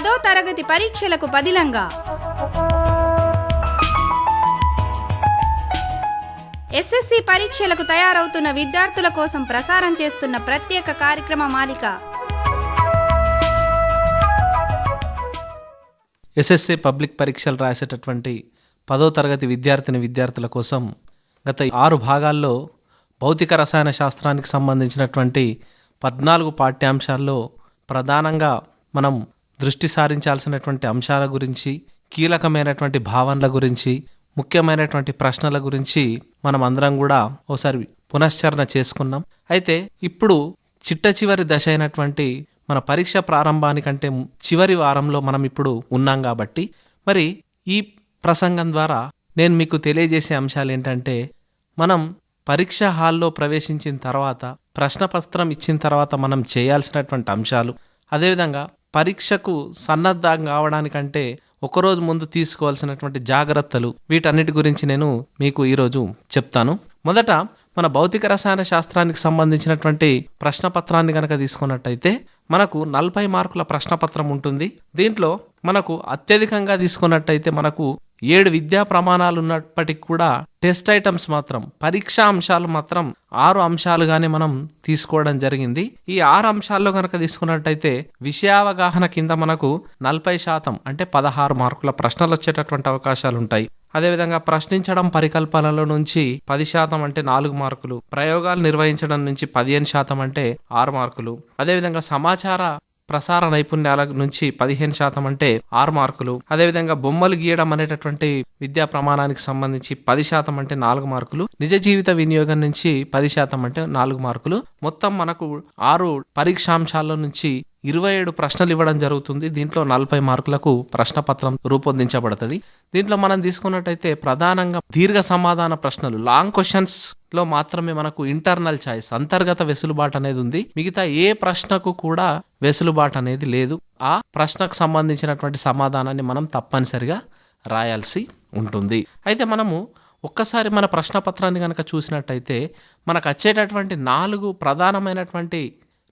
పదో తరగతి పరీక్షలకు పదిలంగా. ఎస్ఎస్సి పరీక్షలకు తయారవుతున్న విద్యార్థుల కోసం ప్రసారం చేస్తున్న ప్రత్యేక కార్యక్రమ మాలిక. ఎస్ఎస్సి పబ్లిక్ పరీక్షలు రాసేటటువంటి పదో తరగతి విద్యార్థిని విద్యార్థుల కోసం గత ఆరు భాగాల్లో భౌతిక రసాయన శాస్త్రానికి సంబంధించినటువంటి పద్నాలుగు పాఠ్యాంశాల్లో ప్రధానంగా మనం దృష్టి సారించాల్సినటువంటి అంశాల గురించి కీలకమైనటువంటి భావనల గురించి ముఖ్యమైనటువంటి ప్రశ్నల గురించి మనం అందరం కూడా ఓసారి పునశ్చరణ చేసుకున్నాం. అయితే ఇప్పుడు చిట్ట చివరి దశ అయినటువంటి మన పరీక్ష ప్రారంభానికంటే చివరి వారంలో మనం ఇప్పుడు ఉన్నాం కాబట్టి మరి ఈ ప్రసంగం ద్వారా నేను మీకు తెలియజేసే అంశాలు ఏంటంటే మనం పరీక్ష హాల్లో ప్రవేశించిన తర్వాత ప్రశ్నపత్రం ఇచ్చిన తర్వాత మనం చేయాల్సినటువంటి అంశాలు అదేవిధంగా పరీక్షకు సన్నద్ధం కావడానికంటే ఒకరోజు ముందు తీసుకోవాల్సినటువంటి జాగ్రత్తలు వీటన్నిటి గురించి నేను మీకు ఈరోజు చెప్తాను. మొదట మన భౌతిక రసాయన శాస్త్రానికి సంబంధించినటువంటి ప్రశ్నపత్రాన్ని కనుక తీసుకున్నట్టయితే మనకు నలభై మార్కుల ప్రశ్నపత్రం ఉంటుంది. దీంట్లో మనకు అత్యధికంగా తీసుకున్నట్టయితే మనకు ఏడు విద్యా ప్రమాణాలు ఉన్నప్పటికీ కూడా టెస్ట్ ఐటమ్స్ మాత్రం పరీక్షా అంశాలు మాత్రం ఆరు అంశాలుగానే మనం తీసుకోవడం జరిగింది. ఈ ఆరు అంశాల్లో కనుక తీసుకున్నట్టయితే విషయావగాహన కింద మనకు నలభై శాతం అంటే పదహారు మార్కుల ప్రశ్నలు వచ్చేటటువంటి అవకాశాలు ఉంటాయి అదేవిధంగా ప్రశ్నించడం పరికల్పనలో నుంచి పది శాతం అంటే నాలుగు మార్కులు ప్రయోగాలు నిర్వహించడం నుంచి పదిహేను శాతం అంటే ఆరు మార్కులు. అదేవిధంగా సమాచార ప్రసార నైపుణ్యాల నుంచి పదిహేను శాతం అంటే ఆరు మార్కులు. అదేవిధంగా బొమ్మలు గీయడం అనేటటువంటి విద్యా ప్రమాణానికి సంబంధించి పది శాతం అంటే నాలుగు మార్కులు. నిజ జీవిత వినియోగం నుంచి పది శాతం అంటే నాలుగు మార్కులు. మొత్తం మనకు ఆరు పరీక్షాంశాల నుంచి ఇరవై ఏడు ప్రశ్నలు ఇవ్వడం జరుగుతుంది. దీంట్లో నలభై మార్కులకు ప్రశ్నపత్రం రూపొందించబడుతుంది. దీంట్లో మనం తీసుకున్నట్టయితే ప్రధానంగా దీర్ఘ సమాధాన ప్రశ్నలు. లాంగ్ క్వశ్చన్స్లో మాత్రమే మనకు ఇంటర్నల్ చాయిస్ అంతర్గత వెసులుబాటు అనేది ఉంది. మిగతా ఏ ప్రశ్నకు కూడా వెసులుబాటు అనేది లేదు. ఆ ప్రశ్నకు సంబంధించినటువంటి సమాధానాన్ని మనం తప్పనిసరిగా రాయాల్సి ఉంటుంది. అయితే మనము ఒక్కసారి మన ప్రశ్నపత్రాన్ని కనుక చూసినట్టయితే మనకు వచ్చేటటువంటి నాలుగు ప్రధానమైనటువంటి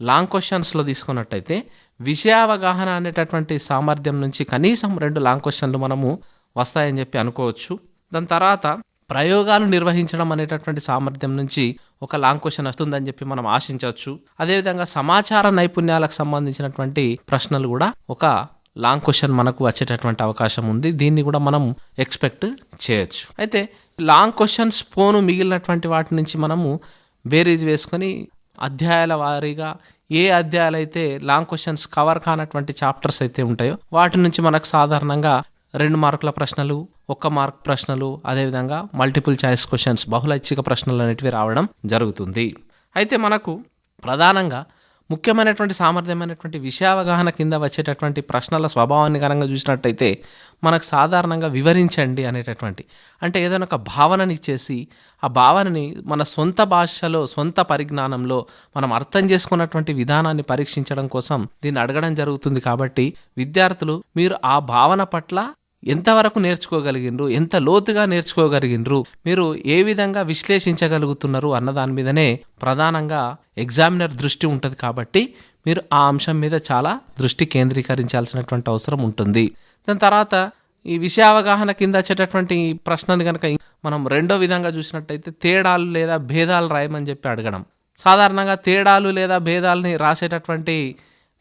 లాంగ్ క్వశ్చన్స్లో తీసుకున్నట్టయితే విషయావగాహన అనేటటువంటి సామర్థ్యం నుంచి కనీసం రెండు లాంగ్ క్వశ్చన్లు మనము వస్తాయని చెప్పి అనుకోవచ్చు. దాని తర్వాత ప్రయోగాలు నిర్వహించడం అనేటటువంటి సామర్థ్యం నుంచి ఒక లాంగ్ క్వశ్చన్ వస్తుందని చెప్పి మనం ఆశించవచ్చు. అదేవిధంగా సమాచార నైపుణ్యాలకు సంబంధించినటువంటి ప్రశ్నలు కూడా ఒక లాంగ్ క్వశ్చన్ మనకు వచ్చేటటువంటి అవకాశం ఉంది. దీన్ని కూడా మనం ఎక్స్పెక్ట్ చేయొచ్చు. అయితే లాంగ్ క్వశ్చన్స్ పోను మిగిలినటువంటి వాటి నుంచి మనము బేరీజ్ వేసుకొని అధ్యాయాల వారీగా ఏ అధ్యాయాలు అయితే లాంగ్ క్వశ్చన్స్ కవర్ కానటువంటి చాప్టర్స్ అయితే ఉంటాయో వాటి నుంచి మనకు సాధారణంగా రెండు మార్కుల ప్రశ్నలు ఒక్క మార్క్ ప్రశ్నలు అదేవిధంగా మల్టిపుల్ చాయిస్ క్వశ్చన్స్ బహుళ ఐచ్ఛిక ప్రశ్నలు అనేటివి రావడం జరుగుతుంది. అయితే మనకు ప్రధానంగా ముఖ్యమైనటువంటి సామర్థ్యమైనటువంటి విషయావగాహన కింద వచ్చేటటువంటి ప్రశ్నల స్వభావాన్ని కనుక చూసినట్టయితే మనకు సాధారణంగా వివరించండి అనేటటువంటి. అంటే ఏదైనా ఒక భావనని ఇచ్చేసి ఆ భావనని మన సొంత భాషలో సొంత పరిజ్ఞానంలో మనం అర్థం చేసుకున్నటువంటి విధానాన్ని పరీక్షించడం కోసం దీన్ని అడగడం జరుగుతుంది కాబట్టి విద్యార్థులు మీరు ఆ భావన పట్ల ఎంతవరకు నేర్చుకోగలిగినరు ఎంత లోతుగా నేర్చుకోగలిగినరు మీరు ఏ విధంగా విశ్లేషించగలుగుతున్నారు అన్న దాని మీదనే ప్రధానంగా ఎగ్జామినర్ దృష్టి ఉంటుంది కాబట్టి మీరు ఆ అంశం మీద చాలా దృష్టి కేంద్రీకరించాల్సినటువంటి అవసరం ఉంటుంది. దాని తర్వాత ఈ విషయావగాహన కింద వచ్చేటటువంటి ఈ ప్రశ్నని కనుక మనం రెండో విధంగా చూసినట్టయితే తేడాలు లేదా భేదాలు రాయమని చెప్పి అడగడం. సాధారణంగా తేడాలు లేదా భేదాలని రాసేటటువంటి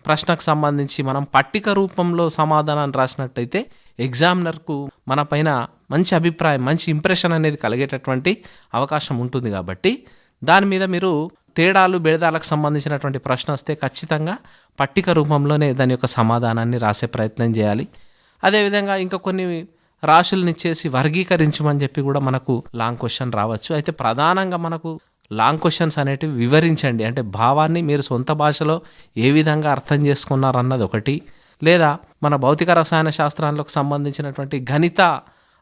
ప్రశ్నకు సంబంధించి మనం పట్టిక రూపంలో సమాధానాన్ని రాసినట్టయితే ఎగ్జామినర్కు మన పైన మంచి అభిప్రాయం మంచి ఇంప్రెషన్ అనేది కలిగేటటువంటి అవకాశం ఉంటుంది కాబట్టి దాని మీద మీరు తేడాలు భేదాలకు సంబంధించినటువంటి ప్రశ్న వస్తే ఖచ్చితంగా పట్టిక రూపంలోనే దాని యొక్క సమాధానాన్ని రాసే ప్రయత్నం చేయాలి. అదేవిధంగా ఇంకా కొన్ని రాశుల్ని ఇచ్చేసి వర్గీకరించమని చెప్పి కూడా మనకు లాంగ్ క్వశ్చన్ రావచ్చు. అయితే ప్రధానంగా మనకు లాంగ్ క్వశ్చన్స్ అనేటివి వివరించండి. అంటే భావాన్ని మీరు సొంత భాషలో ఏ విధంగా అర్థం చేసుకున్నారన్నది ఒకటి. లేదా మన భౌతిక రసాయన శాస్త్రాలకు సంబంధించినటువంటి గణిత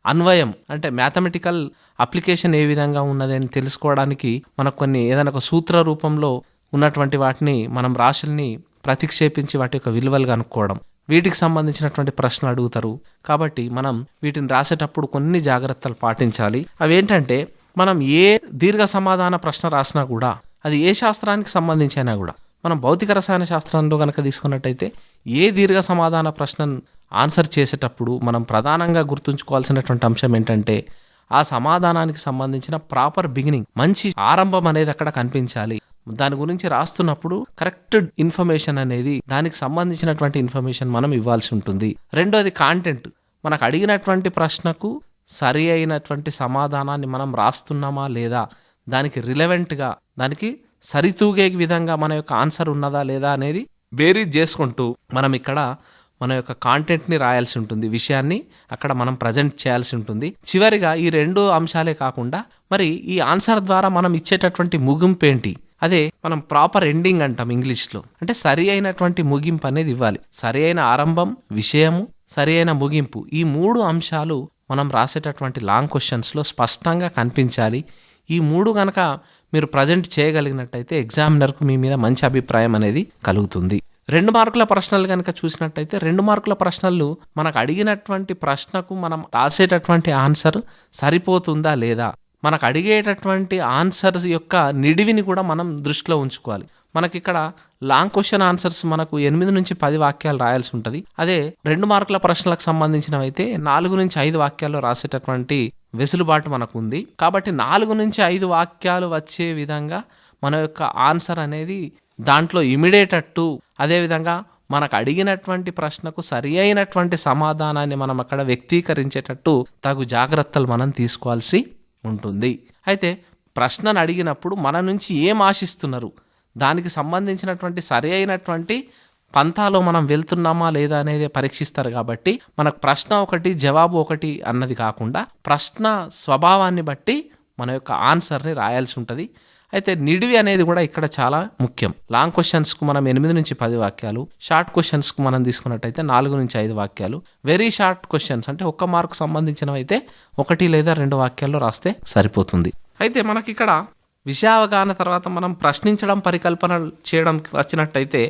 అన్వయం అంటే మ్యాథమెటికల్ అప్లికేషన్ ఏ విధంగా ఉన్నదని తెలుసుకోవడానికి మనకు కొన్ని ఏదైనా ఒక సూత్ర రూపంలో ఉన్నటువంటి వాటిని మనం రాశుల్ని ప్రతిక్షేపించి వాటి యొక్క విలువలు కనుక్కోవడం. వీటికి సంబంధించినటువంటి ప్రశ్నలు అడుగుతారు. కాబట్టి మనం వీటిని రాసేటప్పుడు కొన్ని జాగ్రత్తలు పాటించాలి. అవేంటంటే మనం ఏ దీర్ఘ సమాధాన ప్రశ్న రాసినా కూడా అది ఏ శాస్త్రానికి సంబంధించి అయినా కూడా మనం భౌతిక రసాయన శాస్త్రంలో కనుక తీసుకున్నట్టయితే ఏ దీర్ఘ సమాధాన ప్రశ్నను ఆన్సర్ చేసేటప్పుడు మనం ప్రధానంగా గుర్తుంచుకోవాల్సినటువంటి అంశం ఏంటంటే ఆ సమాధానానికి సంబంధించిన ప్రాపర్ బిగినింగ్ మంచి ఆరంభం అనేది అక్కడ కనిపించాలి. దాని గురించి రాస్తున్నప్పుడు కరెక్ట్ ఇన్ఫర్మేషన్ అనేది దానికి సంబంధించినటువంటి ఇన్ఫర్మేషన్ మనం ఇవ్వాల్సి ఉంటుంది. రెండోది కాంటెంట్. మనకు అడిగినటువంటి ప్రశ్నకు సరి అయినటువంటి సమాధానాన్ని మనం రాస్తున్నామా లేదా దానికి రిలవెంట్గా దానికి సరితూగే విధంగా మన యొక్క ఆన్సర్ ఉన్నదా లేదా అనేది వేరీ చేసుకుంటూ మనం ఇక్కడ మన యొక్క కాంటెంట్ని రాయాల్సి ఉంటుంది విషయాన్ని అక్కడ మనం ప్రజెంట్ చేయాల్సి ఉంటుంది. చివరిగా ఈ రెండు అంశాలే కాకుండా మరి ఈ ఆన్సర్ ద్వారా మనం ఇచ్చేటటువంటి ముగింపు ఏంటి? అదే మనం ప్రాపర్ ఎండింగ్ అంటాం ఇంగ్లీష్లో. అంటే సరి అయినటువంటి ముగింపు అనేది ఇవ్వాలి. సరి అయిన ఆరంభం విషయము సరి అయిన ముగింపు. ఈ మూడు అంశాలు మనం రాసేటటువంటి లాంగ్ క్వశ్చన్స్లో స్పష్టంగా కనిపించాలి. ఈ మూడు కనుక మీరు ప్రజెంట్ చేయగలిగినట్టయితే ఎగ్జామినర్కు మీ మీద మంచి అభిప్రాయం అనేది కలుగుతుంది. రెండు మార్కుల ప్రశ్నలు కనుక చూసినట్టయితే రెండు మార్కుల ప్రశ్నలు మనకు అడిగినటువంటి ప్రశ్నకు మనం రాసేటటువంటి ఆన్సర్ సరిపోతుందా లేదా? మనకు అడిగేటటువంటి ఆన్సర్ యొక్క నిడివిని కూడా మనం దృష్టిలో ఉంచుకోవాలి. మనకి ఇక్కడ లాంగ్ క్వశ్చన్ ఆన్సర్స్ మనకు ఎనిమిది నుంచి పది వాక్యాలు రాయాల్సి ఉంటుంది. అదే రెండు మార్కుల ప్రశ్నలకు సంబంధించినవైతే నాలుగు నుంచి ఐదు వాక్యాల్లో రాసేటటువంటి వెసులుబాటు మనకు ఉంది కాబట్టి నాలుగు నుంచి ఐదు వాక్యాలు వచ్చే విధంగా మన యొక్క ఆన్సర్ అనేది దాంట్లో ఇమిడేటట్టు అదేవిధంగా మనకు అడిగినటువంటి ప్రశ్నకు సరి అయినటువంటి సమాధానాన్ని మనం అక్కడ వ్యక్తీకరించేటట్టు తగు జాగ్రత్తలు మనం తీసుకోవాల్సి ఉంటుంది. అయితే ప్రశ్నను అడిగినప్పుడు మన నుంచి ఏం ఆశిస్తున్నారు? దానికి సంబంధించినటువంటి సరి అయినటువంటి పంతాలో మనం వెళ్తున్నామా లేదా అనేది పరీక్షిస్తారు కాబట్టి మనకు ప్రశ్న ఒకటి జవాబు ఒకటి అన్నది కాకుండా ప్రశ్న స్వభావాన్ని బట్టి మన యొక్క ఆన్సర్ని రాయాల్సి ఉంటుంది. అయితే నిడివి అనేది కూడా ఇక్కడ చాలా ముఖ్యం. లాంగ్ క్వశ్చన్స్కు మనం ఎనిమిది నుంచి పది వాక్యాలు షార్ట్ క్వశ్చన్స్కు మనం తీసుకున్నట్టయితే నాలుగు నుంచి ఐదు వాక్యాలు. వెరీ షార్ట్ క్వశ్చన్స్ అంటే ఒక్క మార్కు సంబంధించినవి అయితే ఒకటి లేదా రెండు వాక్యాల్లో రాస్తే సరిపోతుంది. అయితే మనకి ఇక్కడ విషయావగాహన తర్వాత మనం ప్రశ్నించడం పరికల్పన చేయడం వచ్చినట్టయితే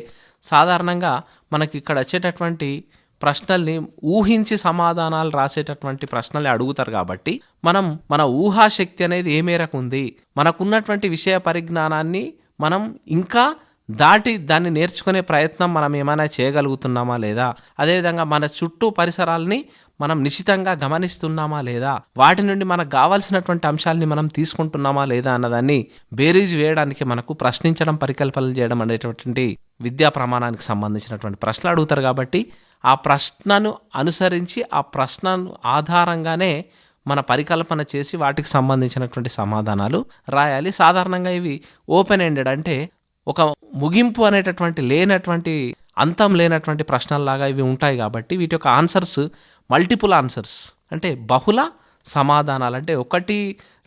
సాధారణంగా మనకి ఇక్కడ వచ్చేటటువంటి ప్రశ్నల్ని ఊహించి సమాధానాలు రాసేటటువంటి ప్రశ్నల్ని అడుగుతారు కాబట్టి మనం మన ఊహాశక్తి అనేది ఏ మేరకు ఉంది? మనకున్నటువంటి విషయ పరిజ్ఞానాన్ని మనం ఇంకా దాటి దాన్ని నేర్చుకునే ప్రయత్నం మనం ఏమైనా చేయగలుగుతున్నామా లేదా? అదేవిధంగా మన చుట్టూ పరిసరాల్ని మనం నిశితంగా గమనిస్తున్నామా లేదా? వాటి నుండి మనకు కావాల్సినటువంటి అంశాలని మనం తీసుకుంటున్నామా లేదా అన్నదాన్ని బేరీజ్ వేయడానికి మనకు ప్రశ్నించడం పరికల్పనలు చేయడం అనేటటువంటి విద్యా ప్రమాణానికి సంబంధించినటువంటి ప్రశ్నలు అడుగుతారు కాబట్టి ఆ ప్రశ్నను అనుసరించి ఆ ప్రశ్నను ఆధారంగానే మన పరికల్పన చేసి వాటికి సంబంధించినటువంటి సమాధానాలు రాయాలి. సాధారణంగా ఇవి ఓపెన్ ఎండెడ్ అంటే ఒక ముగింపు అనేటటువంటి లేనటువంటి అంతం లేనటువంటి ప్రశ్నల్లాగా ఇవి ఉంటాయి కాబట్టి వీటి యొక్క ఆన్సర్స్ మల్టిపుల్ ఆన్సర్స్. అంటే బహుళ సమాధానాలు. అంటే ఒకటి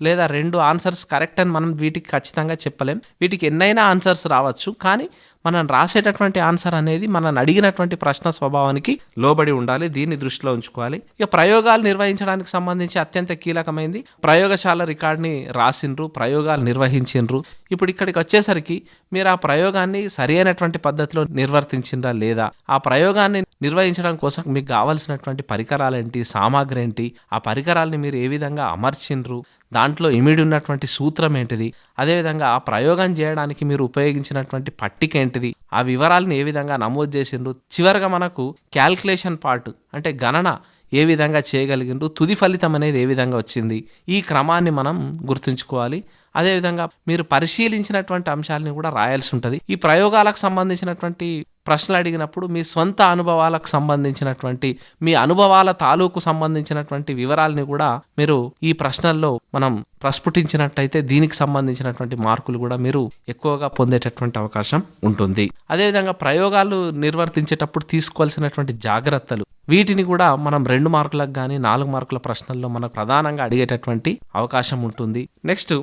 లేదా రెండు ఆన్సర్స్ కరెక్ట్ అని మనం వీటికి ఖచ్చితంగా చెప్పలేం. వీటికి ఎన్నైనా ఆన్సర్స్ రావచ్చు. కానీ మనం రాసేటటువంటి ఆన్సర్ అనేది మనం అడిగినటువంటి ప్రశ్న స్వభావానికి లోబడి ఉండాలి దీన్ని దృష్టిలో ఉంచుకోవాలి. ఇక ప్రయోగాలు నిర్వహించడానికి సంబంధించి అత్యంత కీలకమైంది. ప్రయోగశాల రికార్డ్ని రాసిండ్రు ప్రయోగాలు నిర్వహించిండ్రు. ఇప్పుడు ఇక్కడికి వచ్చేసరికి మీరు ఆ ప్రయోగాన్ని సరి అయినటువంటి పద్ధతిలో నిర్వర్తించిందా లేదా? ఆ ప్రయోగాన్ని నిర్వహించడం కోసం మీకు కావాల్సినటువంటి పరికరాలు ఏంటి సామాగ్రి ఏంటి? ఆ పరికరాల్ని మీరు ఏ విధంగా అమర్చిండ్రు? దాంట్లో ఇమిడి ఉన్నటువంటి సూత్రం ఏంటిది? అదేవిధంగా ఆ ప్రయోగం చేయడానికి మీరు ఉపయోగించినటువంటి పట్టిక ఏంటిది? ఆ వివరాలను ఏ విధంగా నమోదు చేసిండ్రు? చివరిగా మనకు క్యాల్కులేషన్ పార్ట్ అంటే గణన ఏ విధంగా చేయగలిగిండ్రు? తుది ఫలితం అనేది ఏ విధంగా వచ్చింది? ఈ క్రమాన్ని మనం గుర్తుంచుకోవాలి. అదేవిధంగా మీరు పరిశీలించినటువంటి అంశాలని కూడా రాయాల్సి ఉంటుంది. ఈ ప్రయోగాలకు సంబంధించినటువంటి ప్రశ్నలు అడిగినప్పుడు మీ సొంత అనుభవాలకు సంబంధించినటువంటి మీ అనుభవాల తాలూకు సంబంధించినటువంటి వివరాలని కూడా మీరు ఈ ప్రశ్నల్లో మనం ప్రస్ఫుటించినట్టయితే దీనికి సంబంధించినటువంటి మార్కులు కూడా మీరు ఎక్కువగా పొందేటటువంటి అవకాశం ఉంటుంది. అదేవిధంగా ప్రయోగాలు నిర్వర్తించేటప్పుడు తీసుకోవాల్సినటువంటి జాగ్రత్తలు వీటిని కూడా మనం రెండు మార్కులకు కానీ నాలుగు మార్కుల ప్రశ్నల్లో మనకు ప్రధానంగా అడిగేటటువంటి అవకాశం ఉంటుంది. నెక్స్ట్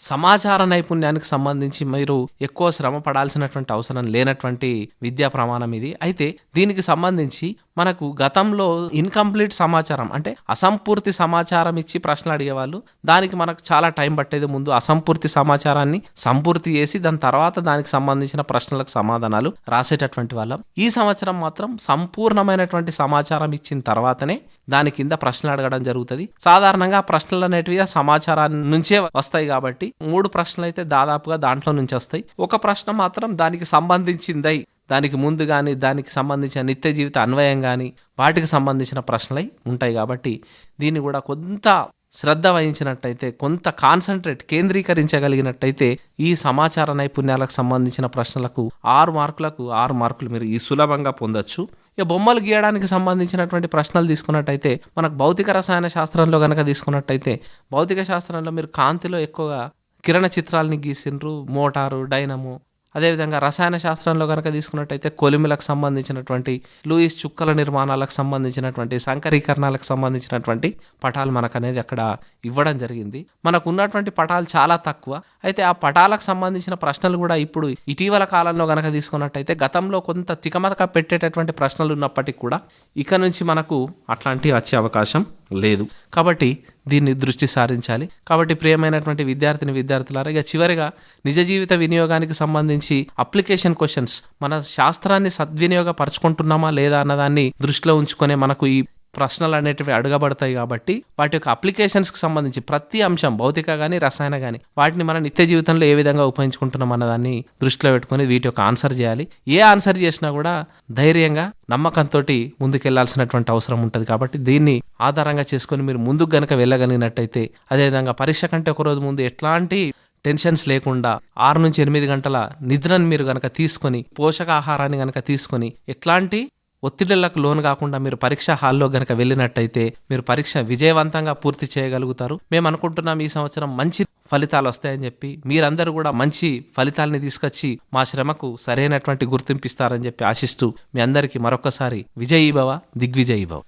సమాచార నైపుణ్యానికి సంబంధించి మీరు ఎక్కువ శ్రమ పడాల్సినటువంటి అవసరం లేనటువంటి విద్యా ప్రమాణం ఇది. అయితే దీనికి సంబంధించి మనకు గతంలో ఇన్కంప్లీట్ సమాచారం అంటే అసంపూర్తి సమాచారం ఇచ్చి ప్రశ్నలు అడిగేవాళ్ళు దానికి మనకు చాలా టైం పట్టేది ముందు అసంపూర్తి సమాచారాన్ని సంపూర్తి చేసి దాని తర్వాత దానికి సంబంధించిన ప్రశ్నలకు సమాధానాలు రాసేటటువంటి వాళ్ళం. ఈ సంవత్సరం మాత్రం సంపూర్ణమైనటువంటి సమాచారం ఇచ్చిన తర్వాతనే దాని కింద ప్రశ్నలు అడగడం జరుగుతుంది. సాధారణంగా ప్రశ్నలు అనేటివి సమాచారాన్ని నుంచే వస్తాయి కాబట్టి మూడు ప్రశ్నలు అయితే దాదాపుగా దాంట్లో నుంచి వస్తాయి ఒక ప్రశ్న మాత్రం దానికి సంబంధించిందై దానికి ముందు కానీ దానికి సంబంధించిన నిత్య జీవిత అన్వయం కానీ వాటికి సంబంధించిన ప్రశ్నలై ఉంటాయి కాబట్టి దీన్ని కూడా కొంత శ్రద్ధ వహించినట్టయితే కొంత కాన్సన్ట్రేట్ కేంద్రీకరించగలిగినట్టయితే ఈ సమాచార నైపుణ్యాలకు సంబంధించిన ప్రశ్నలకు ఆరు మార్కులకు ఆరు మార్కులు మీరు ఈ సులభంగా పొందొచ్చు. ఇక బొమ్మలు గీయడానికి సంబంధించినటువంటి ప్రశ్నలు తీసుకున్నట్టయితే మనకు భౌతిక రసాయన శాస్త్రంలో కనుక తీసుకున్నట్టయితే భౌతిక శాస్త్రంలో మీరు కాంతిలో ఎక్కువగా కిరణ చిత్రాలని గీసిండ్రు మోటారు డైనమో అదేవిధంగా రసాయన శాస్త్రంలో కనుక తీసుకున్నట్టయితే కొలిమిలకు సంబంధించినటువంటి లూయిస్ చుక్కల నిర్మాణాలకు సంబంధించినటువంటి సంకరీకరణాలకు సంబంధించినటువంటి పటాలు మనకు అనేది అక్కడ ఇవ్వడం జరిగింది. మనకు ఉన్నటువంటి పటాలు చాలా తక్కువ. అయితే ఆ పటాలకు సంబంధించిన ప్రశ్నలు కూడా ఇప్పుడు ఇటీవల కాలంలో కనుక తీసుకున్నట్టయితే గతంలో కొంత తికమతక పెట్టేటటువంటి ప్రశ్నలు ఉన్నప్పటికీ కూడా ఇక నుంచి మనకు అట్లాంటివి వచ్చే అవకాశం లేదు. కాబట్టి దీన్ని దృష్టి సారించాలి. కాబట్టి ప్రియమైనటువంటి విద్యార్థిని విద్యార్థులారా ఇక చివరిగా నిజ జీవిత వినియోగానికి సంబంధించి అప్లికేషన్ క్వశ్చన్స్ మన శాస్త్రాన్ని సద్వినియోగపరచుకుంటున్నామా లేదా అన్నదాన్ని దృష్టిలో ఉంచుకునే మనకు ఈ ప్రశ్నలు అనేటివి అడగబడతాయి కాబట్టి వాటి యొక్క అప్లికేషన్స్కి సంబంధించి ప్రతి అంశం భౌతిక కానీ రసాయన కానీ వాటిని మన నిత్య జీవితంలో ఏ విధంగా ఉపయోగించుకుంటున్నాం అన్నదాన్ని దృష్టిలో పెట్టుకొని వీటి యొక్క ఆన్సర్ చేయాలి. ఏ ఆన్సర్ చేసినా కూడా ధైర్యంగా నమ్మకంతో ముందుకెళ్ళాల్సినటువంటి అవసరం ఉంటుంది కాబట్టి దీన్ని ఆధారంగా చేసుకొని మీరు ముందుకు గనక వెళ్ళగలిగినట్టయితే అదేవిధంగా పరీక్ష కంటే ఒక రోజు ముందు ఎట్లాంటి టెన్షన్స్ లేకుండా ఆరు నుంచి ఎనిమిది గంటల నిద్రను మీరు గనక తీసుకొని పోషకాహారాన్ని గనక తీసుకొని ఎట్లాంటి ఒత్తిడిలకు లోను కాకుండా మీరు పరీక్ష హాల్లో గనక వెళ్ళినట్టయితే మీరు పరీక్ష విజయవంతంగా పూర్తి చేయగలుగుతారు. మేము అనుకుంటున్నాం ఈ సంవత్సరం మంచి ఫలితాలు వస్తాయని చెప్పి మీరందరూ కూడా మంచి ఫలితాలని తీసుకొచ్చి మా శ్రమకు సరైనటువంటి గుర్తింపిస్తారని చెప్పి ఆశిస్తూ మీ అందరికీ మరొకసారి విజయీభవ దిగ్విజయీభవ.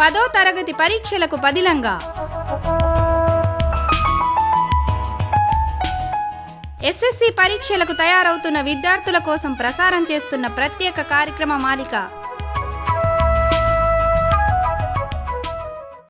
పదో తరగతి పరీక్షలకు బదిలంగా ఎస్ఎస్సి పరీక్షలకు తయారవుతున్న విద్యార్థుల కోసం ప్రసారం చేస్తున్న ప్రత్యేక కార్యక్రమ మాలిక